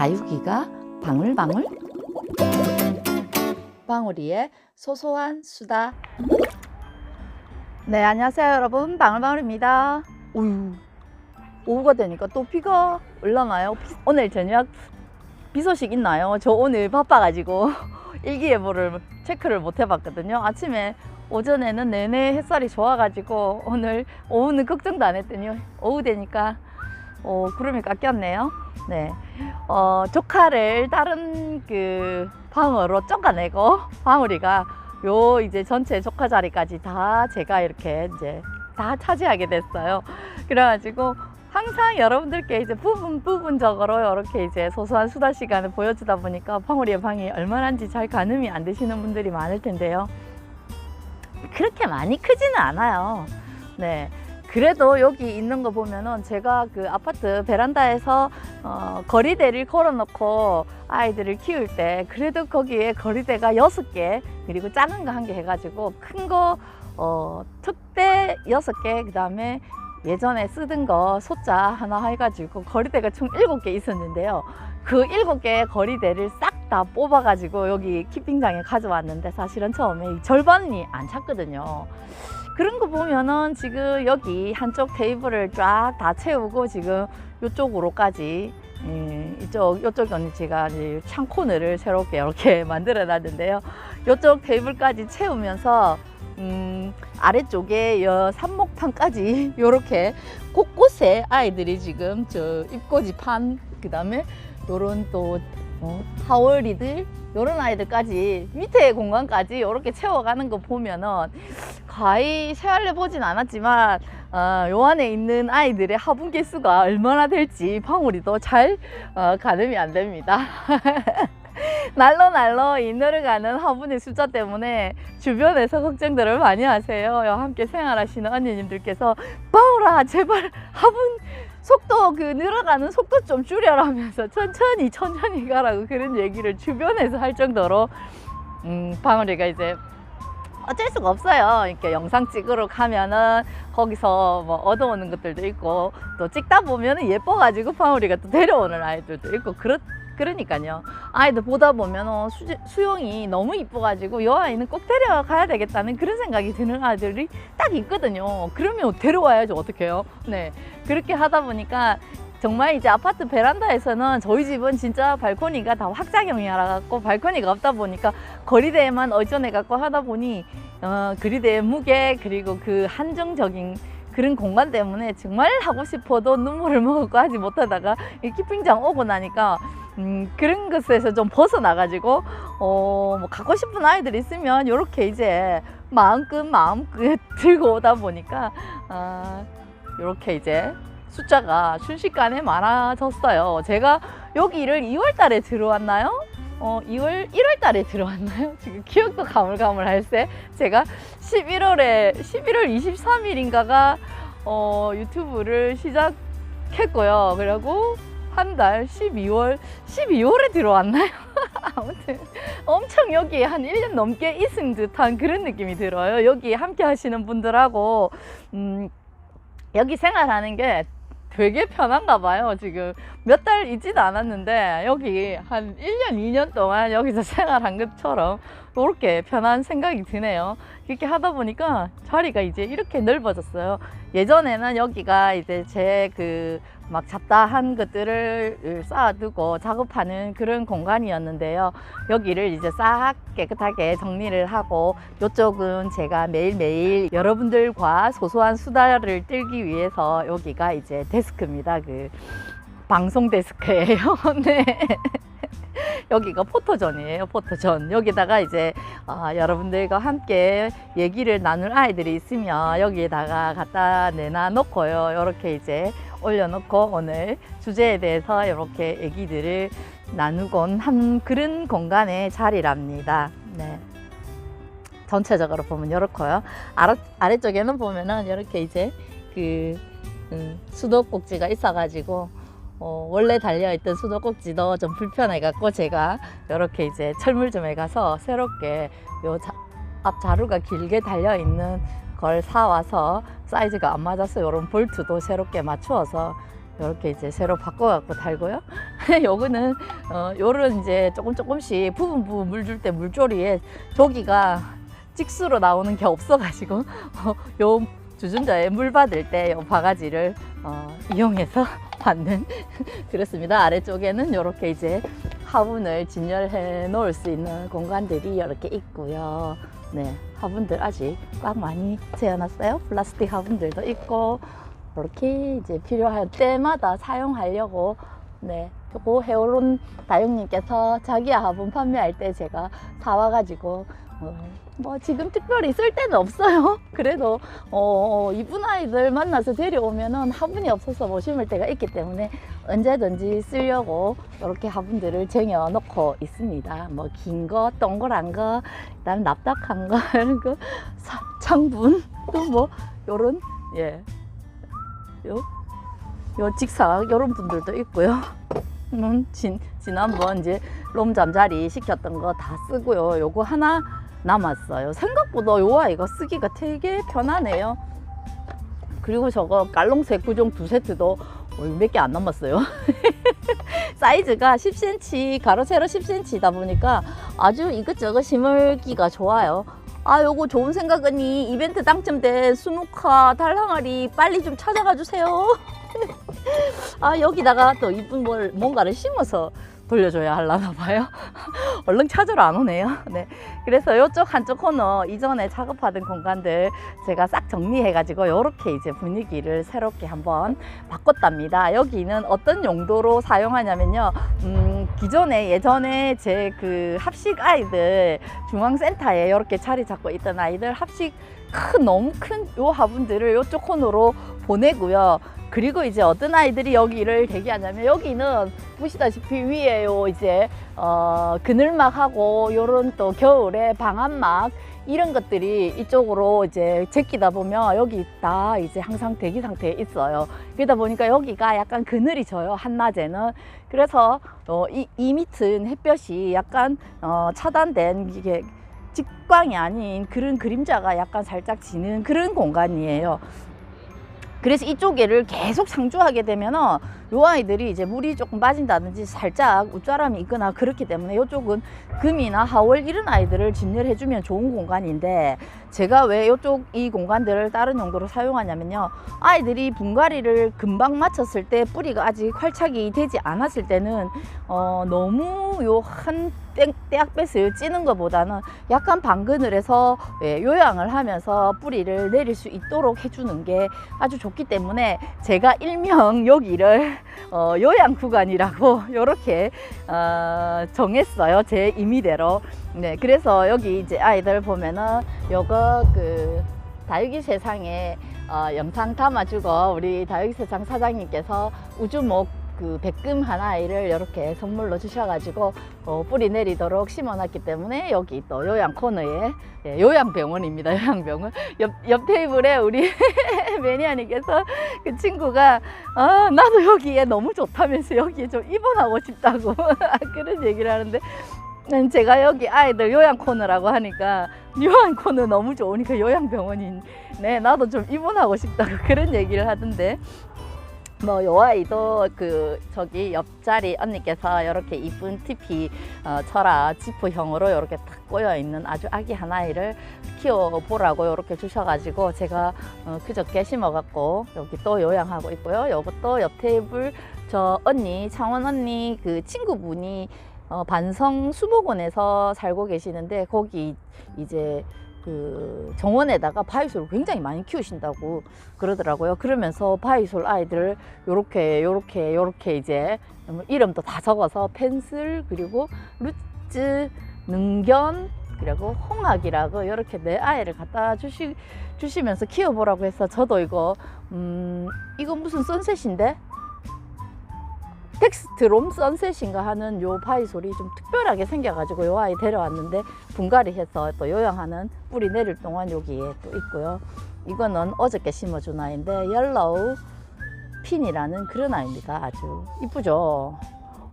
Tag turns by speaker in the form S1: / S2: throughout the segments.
S1: 다육이가 방울방울? 방울이의 소소한 수다. 네 안녕하세요 여러분. 방울방울입니다. 우유 오후가 되니까 또 비가 올라나요? 비- 오늘 저녁 비 소식 있나요? 저 오늘 바빠가지고 일기예보를 체크를 못 해봤거든요. 아침에 오전에는 내내 햇살이 좋아가지고 오늘 오후는 걱정도 안 했더니 오후 되니까 어, 구름이 깎였네요. 네. 어, 조카를 다른 그 방으로 쫓아내고 방울이가 요 이제 전체 조카 자리까지 다 제가 이렇게 이제 다 차지하게 됐어요. 그래가지고 항상 여러분들께 이제 부분 부분적으로 이렇게 이제 소소한 수다 시간을 보여주다 보니까 방울이의 방이 얼마나인지 잘 가늠이 안 되시는 분들이 많을 텐데요. 그렇게 많이 크지는 않아요. 네. 그래도 여기 있는 거 보면은 제가 그 아파트 베란다에서 어, 거리대를 걸어놓고 아이들을 키울 때 그래도 거기에 거리대가 여섯 개 그리고 작은 거 한 개 해가지고 큰 거 어, 특대 여섯 개 그다음에 예전에 쓰던 거 소자 하나 해가지고 거리대가 총 일곱 개 있었는데요. 그 일곱 개의 거리대를 싹 다 뽑아가지고 여기 키핑장에 가져왔는데 사실은 처음에 이 절반이 안 찼거든요. 그런 거 보면은 지금 여기 한쪽 테이블을 쫙 다 채우고 지금 이쪽으로까지 예, 이쪽 이쪽은 제가 이제 창코너를 새롭게 이렇게 만들어 놨는데요. 이쪽 테이블까지 채우면서 음, 아래쪽에 여 삼목판까지 이렇게 곳곳에 아이들이 지금 저 입꼬지 판 그다음에 요런 또 어, 하월이들 요런 아이들까지 밑에 공간까지 이렇게 채워가는 거 보면은 거의 세알려 보진 않았지만 어, 요 안에 있는 아이들의 화분 개수가 얼마나 될지 방울이도 잘 어, 가늠이 안 됩니다. 날로 날로 이 늘어가는 화분의 숫자 때문에 주변에서 걱정들을 많이 하세요. 함께 생활하시는 언니님들께서 방울아 제발 화분 속도 그 늘어가는 속도 좀 줄여라면서 천천히 천천히 가라고 그런 얘기를 주변에서 할 정도로 음, 방울이가 이제 어쩔 수가 없어요. 이렇게 영상 찍으러 가면은 거기서 뭐 얻어오는 것들도 있고 또 찍다 보면은 예뻐가지고 방울이가 또 데려오는 아이들도 있고 그렇 그러니까요. 아이들 보다 보면 어, 수, 수영이 너무 이뻐가지고 여 아이는 꼭 데려가야 되겠다는 그런 생각이 드는 아이들이 딱 있거든요. 그러면 데려와야죠. 어떡해요? 네. 그렇게 하다 보니까 정말 이제 아파트 베란다에서는 저희 집은 진짜 발코니가 다 확장형이라 갖고 발코니가 없다 보니까 거리대에만 의존해 갖고 하다 보니 어, 거리대의 무게 그리고 그 한정적인 그런 공간 때문에 정말 하고 싶어도 눈물을 먹고 하지 못하다가 이 키핑장 오고 나니까 음, 그런 것에서 좀 벗어나가지고 어, 뭐 갖고 싶은 아이들 있으면 이렇게 이제 마음껏 마음껏 들고 오다 보니까 아, 이렇게 이제 숫자가 순식간에 많아졌어요. 제가 여기를 2월 달에 들어왔나요? 어, 2월, 1월 달에 들어왔나요? 지금 기억도 가물가물 할세. 제가 11월에, 11월 23일인가가 어, 유튜브를 시작했고요. 그리고 한 달, 12월, 12월에 들어왔나요? 아무튼 엄청 여기에 한 1년 넘게 있은 듯한 그런 느낌이 들어요. 여기 함께 하시는 분들하고, 음, 여기 생활하는 게 되게 편한가 봐요. 지금 몇 달 있지도 않았는데 여기 한 1년, 2년 동안 여기서 생활한 것처럼 그렇게 편한 생각이 드네요. 이렇게 하다 보니까 자리가 이제 이렇게 넓어졌어요. 예전에는 여기가 이제 제 그 막 잡다한 것들을 쌓아두고 작업하는 그런 공간이었는데요. 여기를 이제 싹 깨끗하게 정리를 하고 이쪽은 제가 매일매일 여러분들과 소소한 수다를 떨기 위해서 여기가 이제 데스크입니다. 그 방송 데스크예요. 네. 여기가 포토존이에요. 포토존. 여기다가 이제 아, 여러분들과 함께 얘기를 나눌 아이들이 있으면 여기에다가 갖다 내놔 놓고요. 이렇게 이제 올려놓고 오늘 주제에 대해서 이렇게 얘기들을 나누곤 한 그런 공간의 자리랍니다. 네. 전체적으로 보면 이렇고요. 아래, 아래쪽에는 보면은 이렇게 이제 그 음, 수도꼭지가 있어 가지고 어, 원래 달려있던 수도꼭지도 좀 불편해갖고 제가 이렇게 이제 철물점에 가서 새롭게 요 자, 앞 자루가 길게 달려있는 걸 사와서 사이즈가 안 맞아서 이런 볼트도 새롭게 맞추어서 이렇게 이제 새로 바꿔갖고 달고요. 요거는 어 요런 이제 조금 조금씩 부분 부분 물 줄 때 물조리에 조기가 찍수로 나오는 게 없어가지고 어, 요 주전자에 물 받을 때 요 바가지를 어, 이용해서 받는 그렇습니다. 아래쪽에는 이렇게 이제 화분을 진열해 놓을 수 있는 공간들이 이렇게 있고요. 네, 화분들 아직 꽉 많이 채워놨어요. 플라스틱 화분들도 있고 이렇게 이제 필요할 때마다 사용하려고 네, 요거 헤어론 다육님께서 자기야 화분 판매할 때 제가 사와가지고 어, 뭐 지금 특별히 쓸 데는 없어요. 그래도 어, 이쁜 아이들 만나서 데려오면은 화분이 없어서 못 심을 때가 있기 때문에 언제든지 쓰려고 이렇게 화분들을 쟁여 놓고 있습니다. 뭐 긴 거, 동그란 거, 그다음 납작한 거 이런 창분 또 뭐 요런 예, 요, 요 직사 요런 분들도 있고요. 음, 진, 지난번 이제 롬 잠자리 시켰던 거 다 쓰고요. 요거 하나 남았어요. 생각보다 요 아이가 쓰기가 되게 편하네요. 그리고 저거 깔롱색 구종 두 세트도 몇 개 안 남았어요. 사이즈가 10cm, 가로 세로 10cm이다 보니까 아주 이것저것 심을기가 좋아요. 아, 요거 좋은 생각이니 이벤트 당첨된 수묵화 달항아리 빨리 좀 찾아가 주세요. 아, 여기다가 또 이쁜 뭘 뭔가를 심어서 돌려줘야 하려나 봐요. 얼른 찾으러 안 오네요. 네. 그래서 이쪽 한쪽 코너 이전에 작업하던 공간들 제가 싹 정리해 가지고 이렇게 이제 분위기를 새롭게 한번 바꿨답니다. 여기는 어떤 용도로 사용하냐면요. 음, 기존에 예전에 제 그 합식 아이들 중앙센터에 이렇게 자리 잡고 있던 아이들 합식 큰 너무 큰 요 화분들을 이쪽 코너로 보내고요. 그리고 이제 어떤 아이들이 여기를 대기하냐면 여기는 보시다시피 위에요 이제 어 그늘막하고 요런 또 겨울에 방한막 이런 것들이 이쪽으로 이제 제끼다 보면 여기 다 이제 항상 대기 상태에 있어요. 그러다 보니까 여기가 약간 그늘이 져요 한낮에는 그래서 어, 이, 이 밑은 햇볕이 약간 어, 차단된 이게 직광이 아닌 그런 그림자가 약간 살짝 지는 그런 공간이에요. 그래서 이쪽에를 계속 상주하게 되면은 요 아이들이 이제 물이 조금 빠진다든지 살짝 웃자람이 있거나 그렇기 때문에 이쪽은 금이나 하월 이런 아이들을 진열해 주면 좋은 공간인데 제가 왜 이쪽 이 공간들을 다른 용도로 사용하냐면요. 아이들이 분갈이를 금방 마쳤을 때 뿌리가 아직 활착이 되지 않았을 때는 어 너무 요한 떼약볕을 찌는 것보다는 약간 방근을 해서 예, 요양을 하면서 뿌리를 내릴 수 있도록 해주는 게 아주 좋기 때문에 제가 일명 여기를 어, 요양 구간이라고 이렇게 어, 정했어요. 제 임의대로. 네 그래서 여기 이제 아이들 보면은 요거 그 다육이 세상에 어, 영상 담아주고 우리 다육이 세상 사장님께서 우주목 그 백금 하나를 이렇게 선물로 주셔가지고 어, 뿌리 내리도록 심어놨기 때문에 여기 또 요양 코너에 예, 요양병원입니다. 요양병원 옆, 옆 테이블에 우리 매니아님께서 그 친구가 아 나도 여기에 너무 좋다면서 여기에 좀 입원하고 싶다고 그런 얘기를 하는데 음, 제가 여기 아이들 요양 코너라고 하니까 요양 코너 너무 좋으니까 요양병원인 네 나도 좀 입원하고 싶다고 그런 얘기를 하던데 뭐 요 아이도 그 저기 옆자리 언니께서 이렇게 이쁜 티피 어, 철아 지프형으로 이렇게 탁 꼬여 있는 아주 아기 하나이를 키워 보라고 이렇게 주셔가지고 제가 어, 그저께 심어갖고 여기 또 요양하고 있고요. 요것도 옆 테이블 저 언니 창원 언니 그 친구분이 어, 반성 수목원에서 살고 계시는데 거기 이제 그 정원에다가 바이솔을 굉장히 많이 키우신다고 그러더라고요. 그러면서 바이솔 아이들 요렇게 요렇게 요렇게 이제 이름도 다 적어서 펜슬 그리고 루츠 능견 그리고 홍학이라고 이렇게 내 아이를 갖다 주시 주시면서 키워보라고 해서 저도 이거 음 이거 무슨 선셋인데 텍스트 롬 선셋인가 하는 요 바이솔이 좀 특별하게 생겨가지고 요 아이 데려왔는데 분갈이 해서 또 요양하는 뿌리 내릴 동안 여기에 또 있고요. 이거는 어저께 심어준 아이인데 옐로우 핀이라는 그런 아이입니다. 아주 이쁘죠.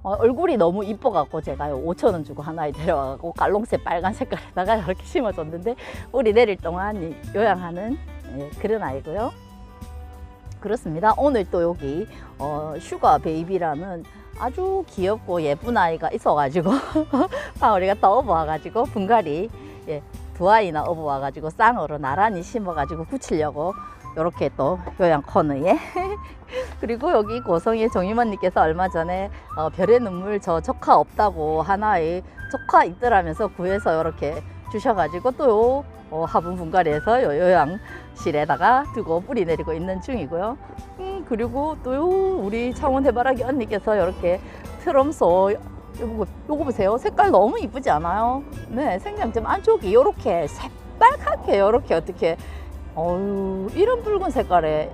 S1: 어, 얼굴이 너무 이뻐갖고 제가 5천 원 주고 하나에 데려와갖고 깔롱색 빨간 색깔에다가 이렇게 심어줬는데 뿌리 내릴 동안 이- 요양하는 예, 그런 아이고요. 그렇습니다. 오늘 또 여기 어, 슈가 베이비라는 아주 귀엽고 예쁜 아이가 있어가지고 방울이가 또 업어와가지고 분갈이 예, 두 아이나 업어와가지고 쌍으로 나란히 심어가지고 굳히려고 이렇게 또 요양 코너에 그리고 여기 고성의 정유만님께서 얼마 전에 어, 별의 눈물 저 조카 없다고 하나의 조카 있더라면서 구해서 이렇게 주셔가지고 또 어, 화분 분갈이에서 요 요양실에다가 두고 뿌리 내리고 있는 중이고요. 음, 그리고 또요 우리 창원 해바라기 언니께서 이렇게 트럼소 요거, 요거 보세요. 색깔 너무 이쁘지 않아요? 네, 생명점 안쪽이 요렇게 새빨갛게 요렇게 어떻게 어유 이런 붉은 색깔에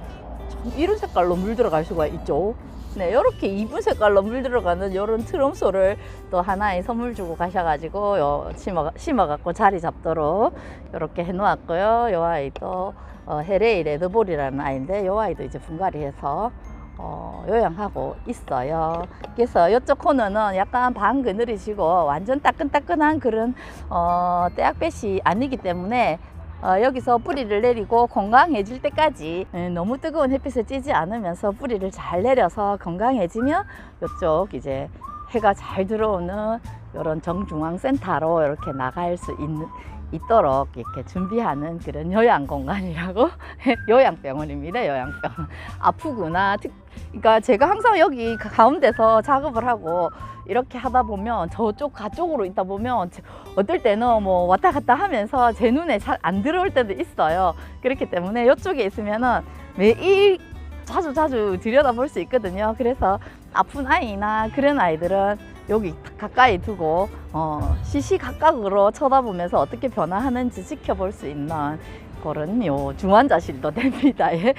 S1: 참 이런 색깔로 물 들어갈 수가 있죠. 네, 이렇게 이쁜 색깔로 물 들어가는 이런 트럼소를 또 하나의 선물 주고 가셔가지고 요 심어 심어갖고 자리 잡도록 이렇게 해놓았고요. 요 아이도 어, 헤레이 레드볼이라는 아이인데 요 아이도 이제 분갈이해서 어, 요양하고 있어요. 그래서 이쪽 코너는 약간 반 그늘이시고 완전 따끈따끈한 그런 어, 떼약볕이 아니기 때문에 어, 여기서 뿌리를 내리고 건강해질 때까지 예, 너무 뜨거운 햇빛을 쬐지 않으면서 뿌리를 잘 내려서 건강해지면 이쪽 이제 해가 잘 들어오는 이런 정중앙 센터로 이렇게 나갈 수 있는 있도록 이렇게 준비하는 그런 요양 공간이라고 요양병원입니다. 요양병 아프구나. 특, 그러니까 제가 항상 여기 가운데서 작업을 하고 이렇게 하다 보면 저쪽 가쪽으로 있다 보면 제- 어떨 때는 뭐 왔다 갔다 하면서 제 눈에 잘 안 들어올 때도 있어요. 그렇기 때문에 이쪽에 있으면은 매일 자주 자주 들여다볼 수 있거든요. 그래서 아픈 아이나 그런 아이들은 여기 가까이 두고 어, 시시각각으로 쳐다보면서 어떻게 변화하는지 지켜볼 수 있는 그런 요 중환자실도 됩니다. 예.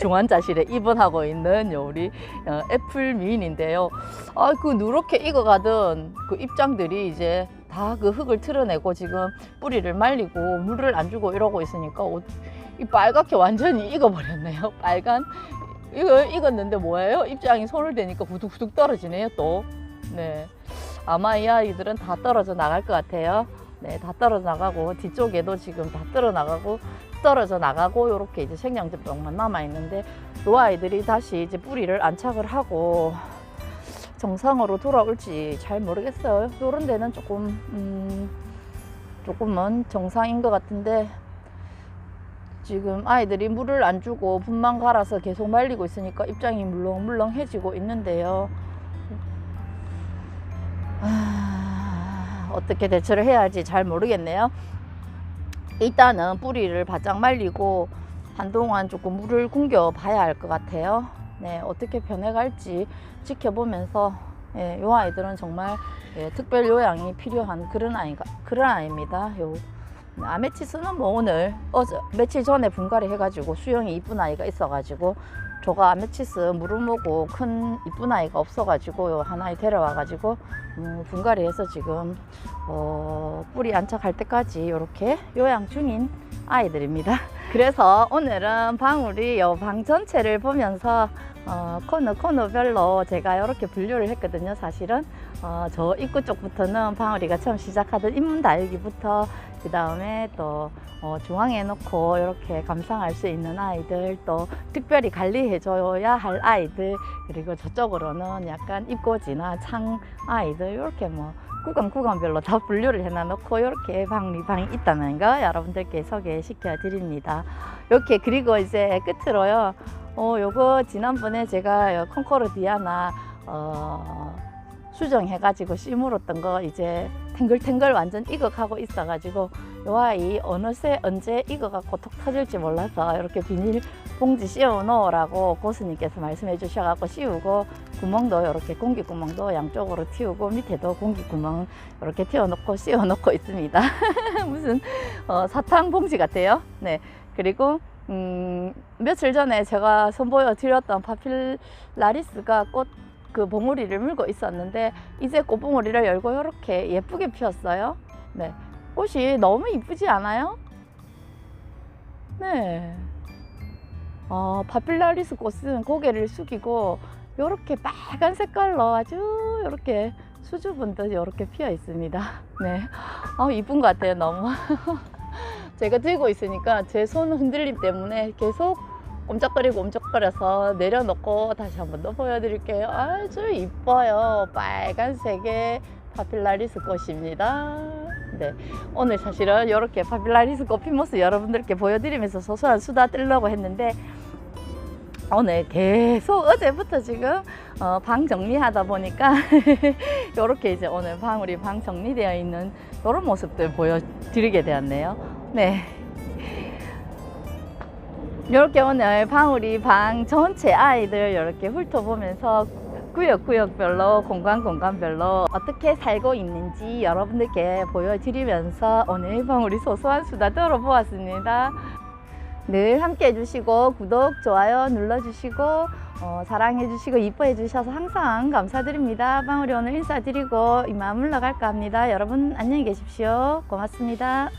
S1: 중환자실에 입원하고 있는 요 우리 어, 애플 미인인데요. 아, 그 누렇게 익어가던 그 입장들이 이제 다 그 흙을 틀어내고 지금 뿌리를 말리고 물을 안 주고 이러고 있으니까 옷- 이 빨갛게 완전히 익어버렸네요. 빨간 이거 익었는데 뭐예요? 입장이 손을 대니까 후둑후둑 떨어지네요. 또 네. 아마 이 아이들은 다 떨어져 나갈 것 같아요. 네, 다 떨어져 나가고 뒤쪽에도 지금 다 떨어 나가고 떨어져 나가고 이렇게 이제 생양제병만 남아 있는데 이 아이들이 다시 이제 뿌리를 안착을 하고 정상으로 돌아올지 잘 모르겠어요. 이런 데는 조금 음, 조금은 정상인 것 같은데 지금 아이들이 물을 안 주고 분만 갈아서 계속 말리고 있으니까 입장이 물렁물렁해지고 있는데요. 아, 어떻게 대처를 해야 할지 잘 모르겠네요. 일단은 뿌리를 바짝 말리고 한동안 조금 물을 궁겨 봐야 할 것 같아요. 네, 어떻게 변해갈지 지켜보면서 예, 요 아이들은 정말 예, 특별 요양이 필요한 그런 아이가 그런 아이입니다. 요 아메치스는 뭐 오늘 어제 며칠 전에 분갈이 해가지고 수영이 이쁜 아이가 있어가지고 조가 아메치스 물을 먹고 큰 이쁜 아이가 없어가지고 요 하나에 데려와가지고 음, 분갈이해서 지금 어, 뿌리 안착할 때까지 이렇게 요양 중인 아이들입니다. 그래서 오늘은 방울이 요 방 전체를 보면서 어, 코너 코너별로 제가 이렇게 분류를 했거든요. 사실은 어, 저 입구 쪽부터는 방울이가 처음 시작하던 인문 다육이부터 그 다음에 또 어, 중앙에 놓고 이렇게 감상할 수 있는 아이들 또 특별히 관리해줘야 할 아이들 그리고 저쪽으로는 약간 입고지나 창 아이들 이렇게 뭐 구간 구간별로 다 분류를 해놔놓고 이렇게 방이 방이 있다는 거 여러분들께 소개시켜 드립니다. 이렇게 그리고 이제 끝으로요. 어 요거 지난번에 제가 요 콩코르디아나 어 수정해가지고 씨물었던 거 이제 탱글탱글 완전 익어가고 있어가지고 요 아이 어느새 언제 익어갖고 톡 터질지 몰라서 이렇게 비닐 봉지 씌워 놓으라고 고수님께서 말씀해 주셔갖고 씌우고 구멍도 이렇게 공기 구멍도 양쪽으로 틔우고 밑에도 공기 구멍 이렇게 틔워놓고 씌워놓고 있습니다. 무슨 어, 사탕 봉지 같아요. 네 그리고 음, 며칠 전에 제가 선보여 드렸던 파필라리스가 꽃 그 봉우리를 물고 있었는데 이제 꽃봉우리를 열고 이렇게 예쁘게 피었어요. 네 꽃이 너무 이쁘지 않아요? 네. 어, 파필라리스 꽃은 고개를 숙이고 이렇게 빨간 색깔로 아주 이렇게 수줍은 듯 이렇게 피어 있습니다. 네. 어, 이쁜 것 같아요, 너무. 제가 들고 있으니까 제 손 흔들림 때문에 계속 옴쩍거리고 옴쩍거려서 내려놓고 다시 한번 더 보여드릴게요. 아주 이뻐요. 빨간색의 파필라리스 꽃입니다. 네, 오늘 사실은 이렇게 파필라리스 꽃핀 모습 여러분들께 보여드리면서 소소한 수다 떨려고 했는데 오늘 계속 어제부터 지금 어, 방 정리하다 보니까 이렇게 이제 오늘 방울이 방 정리되어 있는 이런 모습들 보여드리게 되었네요. 네. 이렇게 오늘 방울이 방 전체 아이들 이렇게 훑어보면서 구역구역별로 공간 공간별로 어떻게 살고 있는지 여러분들께 보여드리면서 오늘 방울이 소소한 수다 들어보았습니다. 늘 함께 해주시고 구독, 좋아요 눌러주시고 어, 사랑해주시고 이뻐해주셔서 항상 감사드립니다. 방울이 오늘 인사드리고 이만 물러갈까 합니다. 여러분 안녕히 계십시오. 고맙습니다.